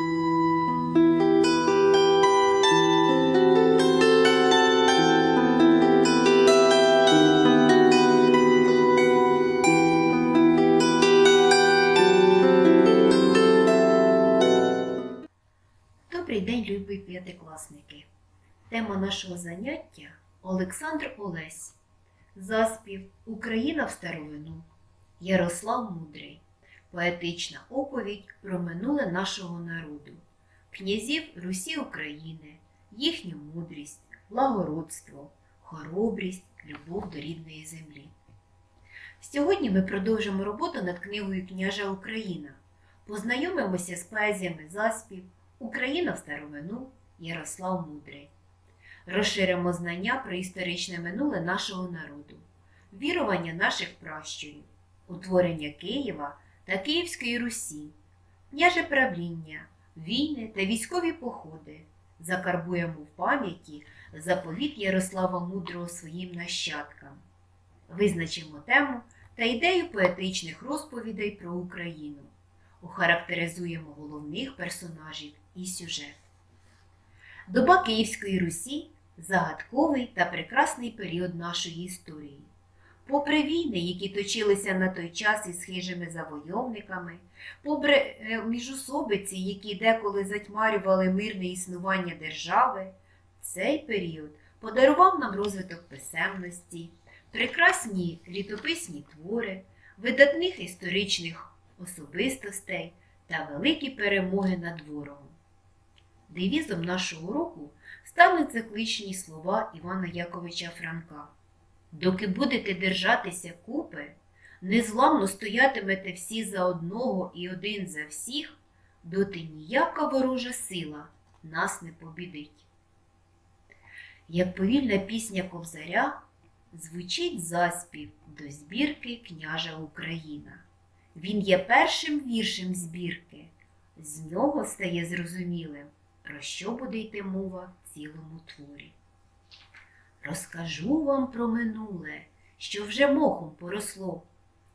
Добрий день, любі п'ятикласники. Тема нашого заняття Олександр Олесь. Заспів Україна в старовину. Ярослав Мудрий. Поетична оповідь про минуле нашого народу, князів Русі України, їхню мудрість, благородство, хоробрість, любов до рідної землі. Сьогодні ми продовжимо роботу над книгою Княжа Україна. Познайомимося з поезіями заспів, Україна в старовину, Ярослав Мудрий. Розширимо знання про історичне минуле нашого народу, вірування наших пращурів, утворення Києва та Київської Русі, княже правління, війни та військові походи. Закарбуємо в пам'яті заповіт Ярослава Мудрого своїм нащадкам. Визначимо тему та ідею поетичних розповідей про Україну. Охарактеризуємо головних персонажів і сюжет. Доба Київської Русі загадковий та прекрасний період нашої історії. Попри війни, які точилися на той час із хижими завойовниками, попри е, міжусобиці, які деколи затьмарювали мирне існування держави, цей період подарував нам розвиток писемності, прекрасні літописні твори, видатних історичних особистостей та великі перемоги над ворогом. Девізом нашого року стали цикличні слова Івана Яковича Франка. Доки будете держатися купи, незламно стоятимете всі за одного і один за всіх, доти ніяка ворожа сила нас не побідить. Як повільна пісня ковзаря, звучить заспів до збірки княжа Україна. Він є першим віршем збірки. З нього стає зрозумілим, про що буде йти мова в цілому творі. Розкажу вам про минуле, що вже мохом поросло,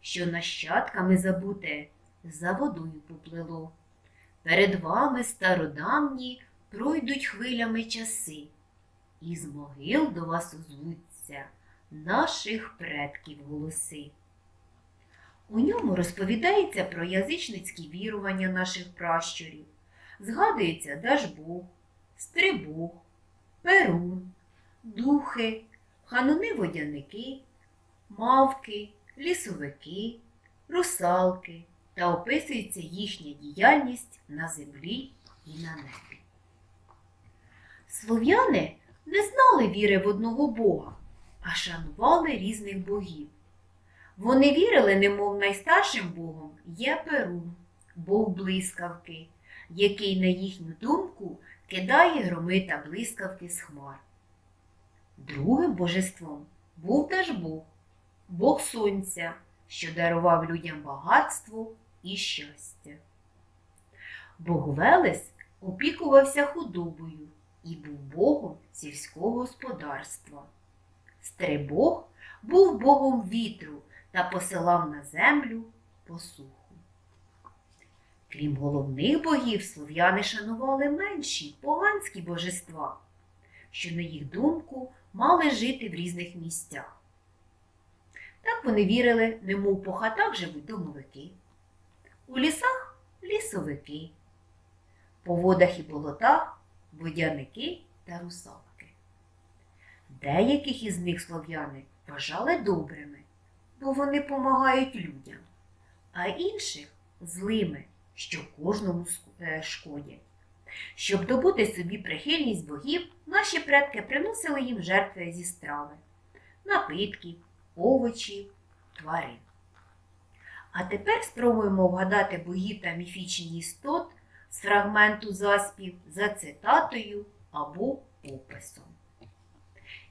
що нащадками забуте за водою поплило. Перед вами стародавні пройдуть хвилями часи, і з могил до вас озвуться наших предків голоси. У ньому розповідається про язичницькі вірування наших пращурів, згадується Дажбог, Стрибог, Перун, Духи, хануни-водяники, мавки, лісовики, русалки та описується їхня діяльність на землі і на небі. Слов'яни не знали віри в одного Бога, а шанували різних богів. Вони вірили, немов найстаршим богом є Перун, бог блискавки, який, на їхню думку, кидає громи та блискавки з хмар. Другим божеством був Дажбог, бог сонця, що дарував людям багатство і щастя. Бог Велес опікувався худобою і був богом сільського господарства. Стрибог був богом вітру та посилав на землю посуху. Крім головних богів, слов'яни шанували менші поганські божества, що, на їх думку, мали жити в різних місцях. Так вони вірили, немов по хатах живуть домовики, у лісах лісовики, по водах і болотах водяники та русалки. Деяких із них слов'яни вважали добрими, бо вони помагають людям, а інших злими, що кожному е, шкодять. Щоб добути собі прихильність богів, наші предки приносили їм жертви зі страви, напитків, овочів, тварин. А тепер спробуємо вгадати богів та міфічні істот з фрагменту заспів за цитатою або описом.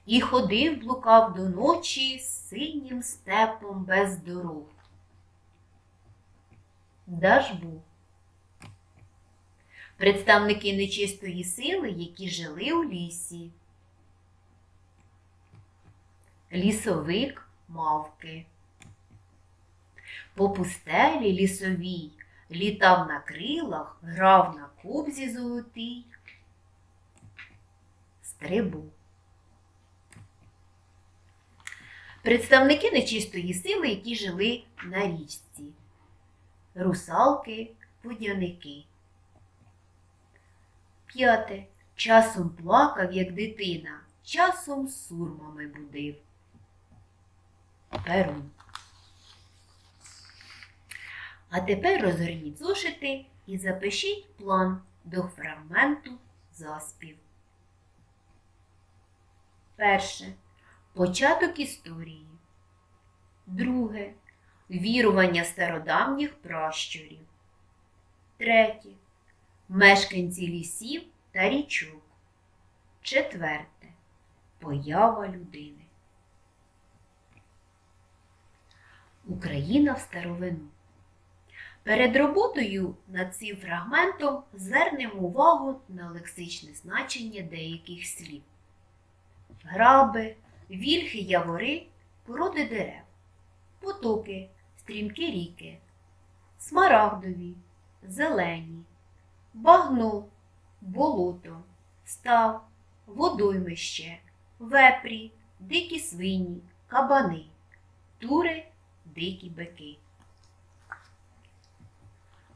І ходив блукав до ночі синім степом без дорог. Дажбу. Представники нечистої сили, які жили у лісі. Лісовик мавки. По пустелі лісовій літав на крилах, грав на кобзі золотий. Стрибу. Представники нечистої сили, які жили на річці. Русалки, водяники. П'яте. Часом плакав, як дитина, часом сурмами будив. Перун. А тепер розгорніть зошити і запишіть план до фрагменту заспів. Перше. Початок історії. Друге. Вірування стародавніх пращурів. Третє. Мешканці лісів та річок. Четверте. Поява людини. Україна в старовину. Перед роботою над цим фрагментом звернемо увагу на лексичне значення деяких слів. Граби, вільхи, явори, породи дерев, потоки, стрімкі ріки, смарагдові, зелені, багно, болото, став, водоймище, вепрі, дикі свині, кабани, тури, дикі бики.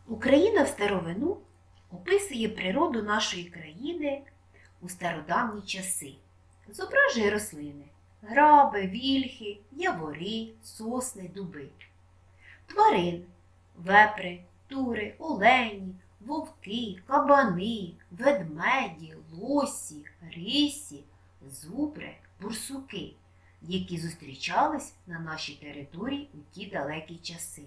Україна в старовину описує природу нашої країни у стародавні часи. Зображує рослини граби, вільхи, явори, сосни, дуби, тварин, вепри, тури, олені, вовки, кабани, ведмеді, лосі, рисі, зубри, бурсуки, які зустрічались на нашій території у ті далекі часи.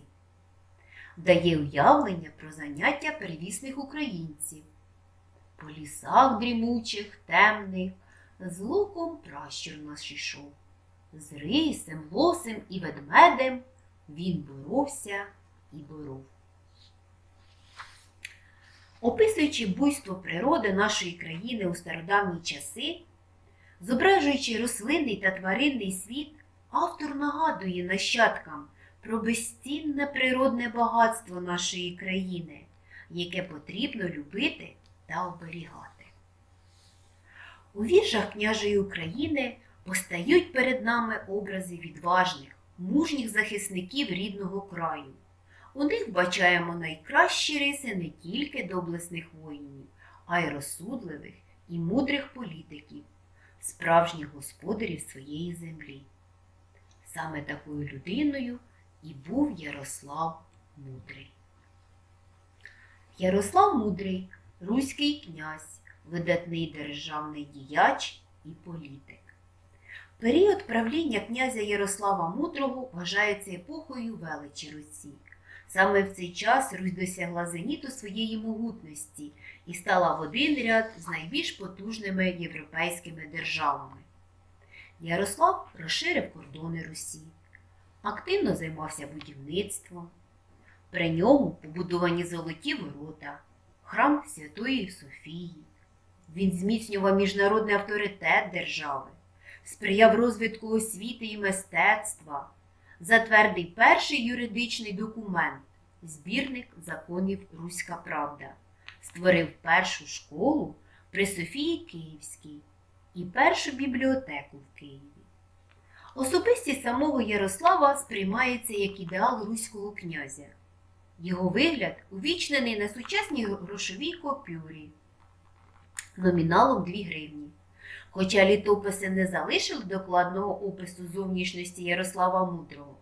Дає уявлення про заняття первісних українців. По лісах дрімучих, темних, з луком пращур наш ішов. З рисем, лосем і ведмедем він боровся і боров. Описуючи буйство природи нашої країни у стародавні часи, зображуючи рослинний та тваринний світ, автор нагадує нащадкам про безцінне природне багатство нашої країни, яке потрібно любити та оберігати. У віршах княжої України постають перед нами образи відважних, мужніх захисників рідного краю. У них бачаємо найкращі риси не тільки доблесних воїнів, а й розсудливих і мудрих політиків, справжніх господарів своєї землі. Саме такою людиною і був Ярослав Мудрий. Ярослав Мудрий руський князь, видатний державний діяч і політик. Період правління князя Ярослава Мудрого вважається епохою величі Русі. Саме в цей час Русь досягла зеніту своєї могутності і стала в один ряд з найбільш потужними європейськими державами. Ярослав розширив кордони Русі, активно займався будівництвом. При ньому побудовані золоті ворота, храм Святої Софії. Він зміцнював міжнародний авторитет держави, сприяв розвитку освіти і мистецтва, затвердив перший юридичний документ збірник законів Руська Правда, створив першу школу при Софії Київській і першу бібліотеку в Києві. Особистість самого Ярослава сприймається як ідеал руського князя. Його вигляд увічнений на сучасній грошовій купюрі номіналом 2 гривні. Хоча літописи не залишили докладного опису зовнішності Ярослава Мудрого,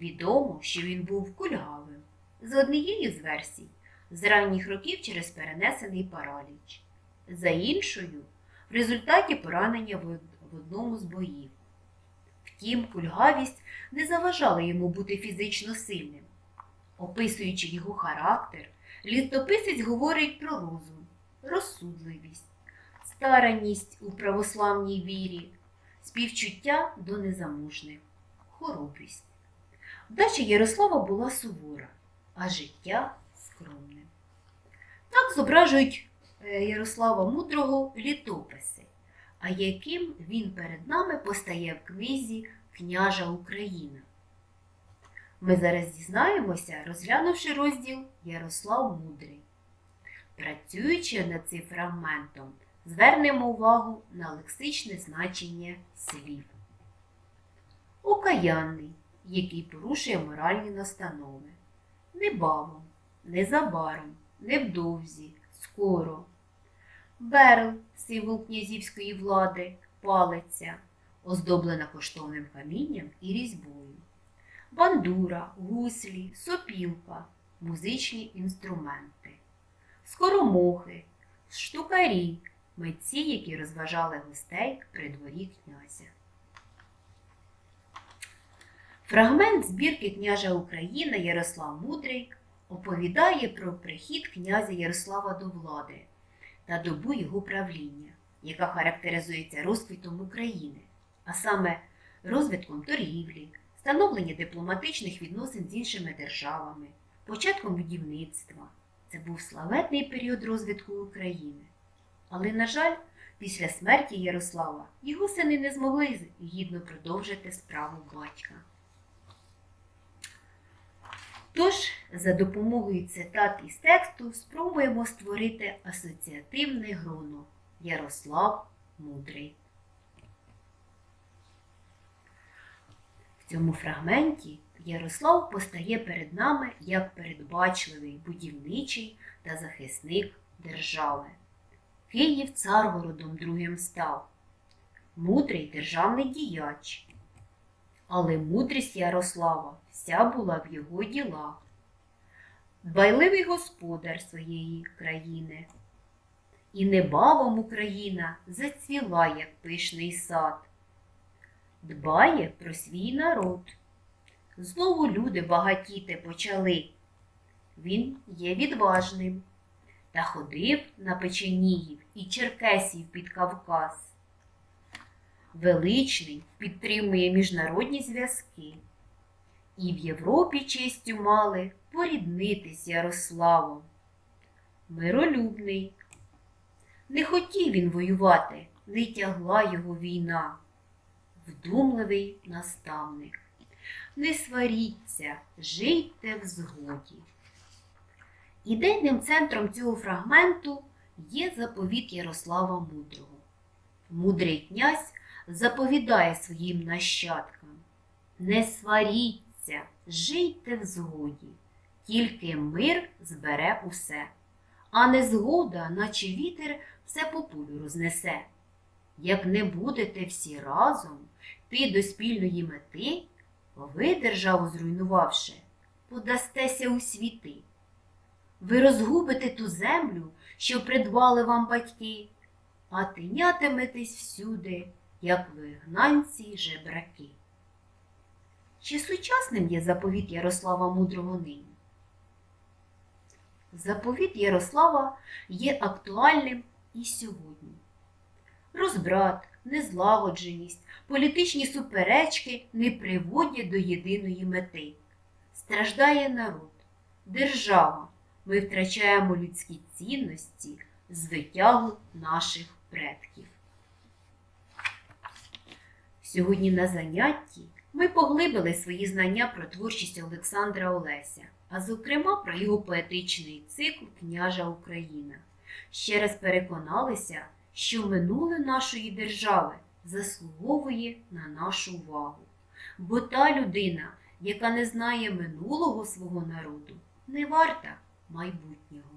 відомо, що він був кульгавим. З однією з версій, з ранніх років через перенесений параліч, за іншою, в результаті поранення в одному з боїв. Втім, кульгавість не заважала йому бути фізично сильним. Описуючи його характер, літописець говорить про розум, розсудливість, старанність у православній вірі, співчуття до незаможних, хоробрість. Вдача Ярослава була сувора, а життя скромним. Так зображують е, Ярослава Мудрого літописи, а яким він перед нами постає в книзі Княжа Україна. Ми зараз дізнаємося, розглянувши розділ Ярослав Мудрий. Працюючи над цим фрагментом, звернемо увагу на лексичне значення слів. Окаянний, який порушує моральні настанови. Небавом, незабаром, невдовзі, скоро. Берл, символ князівської влади, палиця, оздоблена коштовним камінням і різьбою. Бандура, гуслі, сопілка, музичні інструменти, скоромохи, штукарі, митці, які розважали гостей при дворі князя. Фрагмент збірки княжа України Ярослав Мудрий оповідає про прихід князя Ярослава до влади та добу його правління, яка характеризується розквітом України, а саме розвитком торгівлі, становлення дипломатичних відносин з іншими державами, початком будівництва. Це був славетний період розвитку України. Але, на жаль, після смерті Ярослава його сини не змогли гідно продовжити справу батька. Тож, за допомогою цитат із тексту спробуємо створити асоціативне гроно Ярослав Мудрий. В цьому фрагменті Ярослав постає перед нами як передбачливий будівничий та захисник держави. Київ царгородом другим став, мудрий державний діяч. Але мудрість Ярослава вся була в його ділах. Дбайливий господар своєї країни. І небавом Україна зацвіла, як пишний сад. Дбає про свій народ. Знову люди багатіти почали. Він є відважним та ходив на печеніїв і черкесів під Кавказ. Величний підтримує міжнародні зв'язки. І в Європі честю мали поріднитись Ярославом. Миролюбний. Не хотів він воювати, не тягла його війна. Вдумливий наставник. Не сваріться, жийте в згоді. Ідейним центром цього фрагменту є заповіт Ярослава Мудрого. Мудрий князь заповідає своїм нащадкам не сваріться, жийте в згоді, тільки мир збере усе, а незгода, наче вітер, все по полю рознесе. Як не будете всі разом йти до спільної мети, ви, державу зруйнувавши, подастеся у світи. Ви розгубите ту землю, що придбали вам батьки, а тинятиметесь всюди, як вигнанці жебраки. Чи сучасним є заповіт Ярослава Мудрого нині? Заповіт Ярослава є актуальним і сьогодні. Розбрат, незлагодженість, політичні суперечки не приводять до єдиної мети. Страждає народ, держава. Ми втрачаємо людські цінності з витягу наших предків. Сьогодні на занятті ми поглибили свої знання про творчість Олександра Олеся, а зокрема про його поетичний цикл Княжа Україна. Ще раз переконалися, що минуле нашої держави заслуговує на нашу увагу. Бо та людина, яка не знає минулого свого народу, не варта майбутнього.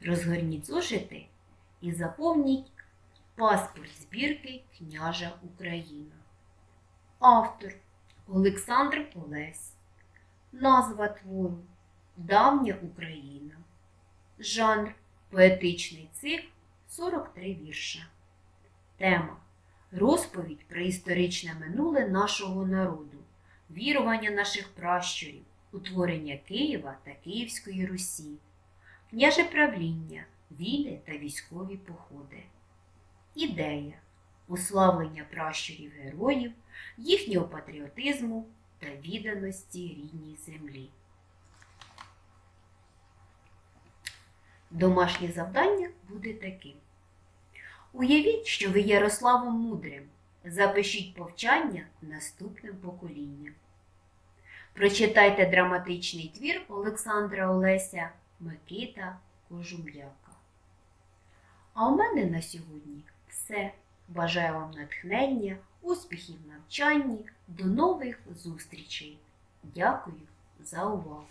Розгорніть зошити і заповніть паспорт збірки Княжа Україна. Автор Олександр Олесь. Назва твору Давня Україна. Жанр Поетичний цикл 43 вірша. Тема Розповідь про історичне минуле нашого народу, вірування наших пращурів, утворення Києва та Київської Русі, княже правління, війни та військові походи. Ідея уславлення пращурів героїв, їхнього патріотизму та відданості рідній землі. Домашнє завдання буде таким. Уявіть, що ви Ярославом Мудрим. Запишіть повчання наступним поколінням. Прочитайте драматичний твір Олександра Олеся Микита Кожум'яка. А у мене на сьогодні все. Бажаю вам натхнення, успіхів в навчанні, до нових зустрічей. Дякую за увагу!